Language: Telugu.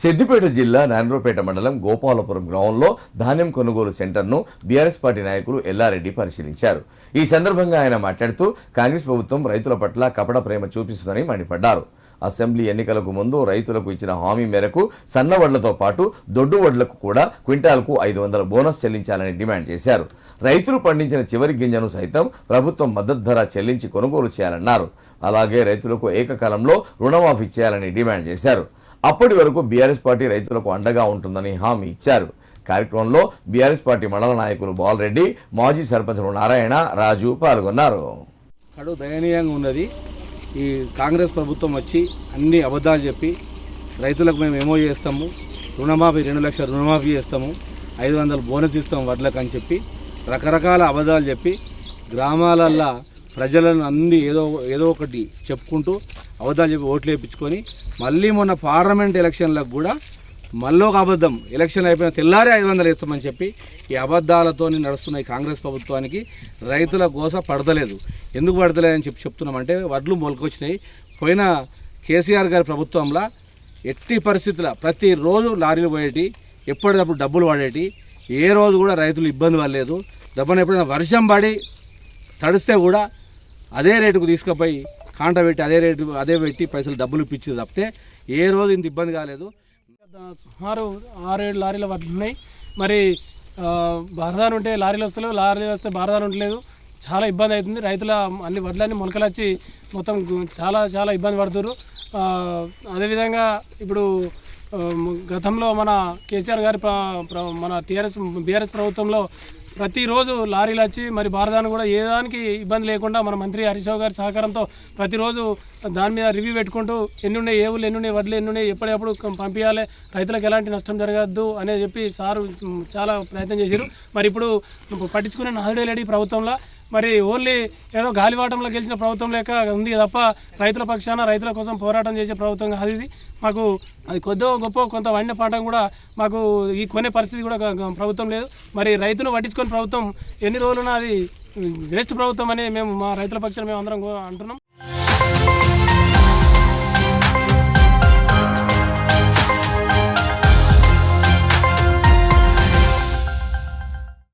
సిద్దిపేట జిల్లా నారాయణపేట మండలం గోపాలపురం గ్రామంలో ధాన్యం కొనుగోలు సెంటర్ను బీఆర్ఎస్ పార్టీ నాయకులు ఎల్లారెడ్డి పరిశీలించారు. ఈ సందర్భంగా ఆయన మాట్లాడుతూ కాంగ్రెస్ ప్రభుత్వం రైతుల పట్ల కపట ప్రేమ చూపిస్తుందని మండిపడ్డారు. అసెంబ్లీ ఎన్నికలకు ముందు రైతులకు ఇచ్చిన హామీ మేరకు సన్న వడ్లతో పాటు దొడ్డు వడ్లకు కూడా క్వింటాల్కు ఐదు వందల బోనస్ చెల్లించాలని డిమాండ్ చేశారు. రైతులు పండించిన చివరి గింజను సైతం ప్రభుత్వం మద్దతు ధర చెల్లించి కొనుగోలు చేయాలన్నారు. అలాగే రైతులకు ఏకకాలంలో రుణమాఫీ చేయాలని డిమాండ్ చేశారు. అప్పటి వరకు బీఆర్ఎస్ పార్టీ రైతులకు అండగా ఉంటుందని హామీ ఇచ్చారు. కార్యక్రమంలో బీఆర్ఎస్ పార్టీ మండల నాయకులు బాలరెడ్డి మాజీ సర్పంచులు నారాయణ రాజు పాల్గొన్నారు. కడు దయనీయంగా ఉన్నది. ఈ కాంగ్రెస్ ప్రభుత్వం వచ్చి అన్ని అబద్ధాలు చెప్పి రైతులకు మేము ఏమో చేస్తాము రుణమాఫీ రెండు లక్షల రుణమాఫీ చేస్తాము ఐదు వందలు బోనస్ ఇస్తాం వడ్లకు అని చెప్పి రకరకాల అబద్ధాలు చెప్పి గ్రామాలల్లో ప్రజలను అన్ని ఏదో ఏదో ఒకటి చెప్పుకుంటూ అబద్ధాలు చెప్పి ఓట్లు వేయించుకొని మళ్ళీ మొన్న పార్లమెంట్ ఎలక్షన్లకు కూడా మళ్ళీ ఒక అబద్ధం. ఎలక్షన్ అయిపోయిన తెల్లారి ఐదు వందలు ఇస్తామని చెప్పి ఈ అబద్ధాలతో నడుస్తున్న ఈ కాంగ్రెస్ ప్రభుత్వానికి రైతుల గోస పడతలేదు. ఎందుకు పడతలేదని చెప్పి చెప్తున్నామంటే వడ్లు మొలకొచ్చినాయి. పోయిన కేసీఆర్ గారి ప్రభుత్వంలో ఎట్టి పరిస్థితుల ప్రతిరోజు లారీలు పోయేటి ఎప్పటికప్పుడు డబ్బులు పడేటి ఏ రోజు కూడా రైతులు ఇబ్బంది పడలేదు. దెబ్బన ఎప్పుడైనా వర్షం పడి తడిస్తే కూడా అదే రేటుకు తీసుకుపోయి కాంట పెట్టి అదే రేటు అదే పెట్టి పైసలు డబ్బులు ఇప్పించి తప్పితే ఏ రోజు ఇంత ఇబ్బంది కాలేదు. సుమారు ఆరు ఏడు లారీల వడ్లు ఉన్నాయి. మరి బారదాని ఉంటే లారీలు వస్తలేవు లారీలు వస్తే బారదాను ఉండలేదు. చాలా ఇబ్బంది అవుతుంది. రైతుల అన్ని వడ్లన్నీ మొలకలొచ్చి మొత్తం చాలా చాలా ఇబ్బంది పడుతున్నారు. అదేవిధంగా ఇప్పుడు గతంలో మన కేసీఆర్ గారి ప్ర- మన టీఆర్ఎస్ బీఆర్ఎస్ ప్రభుత్వంలో ప్రతిరోజు లారీలు వచ్చి మరి భారతాన్ని కూడా ఏ దానికి ఇబ్బంది లేకుండా మన మంత్రి హరీష్ గారి సహకారంతో ప్రతిరోజు దాని మీద రివ్యూ పెట్టుకుంటూ ఎన్నున్నాయి ఏవులు ఏ ఎన్ని వడ్లు ఎన్ని ఎప్పుడెప్పుడు పంపించాలి. రైతులకు ఎలాంటి నష్టం జరగద్దు అనేది చెప్పి సారు చాలా ప్రయత్నం చేశారు. మరి ఇప్పుడు పట్టించుకునే నాలుగు లేడీ ప్రభుత్వంలో మరి ఓన్లీ ఏదో గాలివాటంలో గెలిచిన ప్రభుత్వం లేక ఉంది తప్ప రైతుల పక్షాన రైతుల కోసం పోరాటం చేసే ప్రభుత్వం కాదు ఇది. మాకు అది కొద్దో గొప్ప కొంత వండిన పాఠం కూడా మాకు ఈ కొనే పరిస్థితి కూడా ప్రభుత్వం లేదు. మరి రైతును పట్టించుకొని ప్రభుత్వం ఎన్ని రోజులున్నా అది వేస్ట్ ప్రభుత్వం అని మేము మా రైతుల పక్షాన మేము అందరం అంటున్నాం.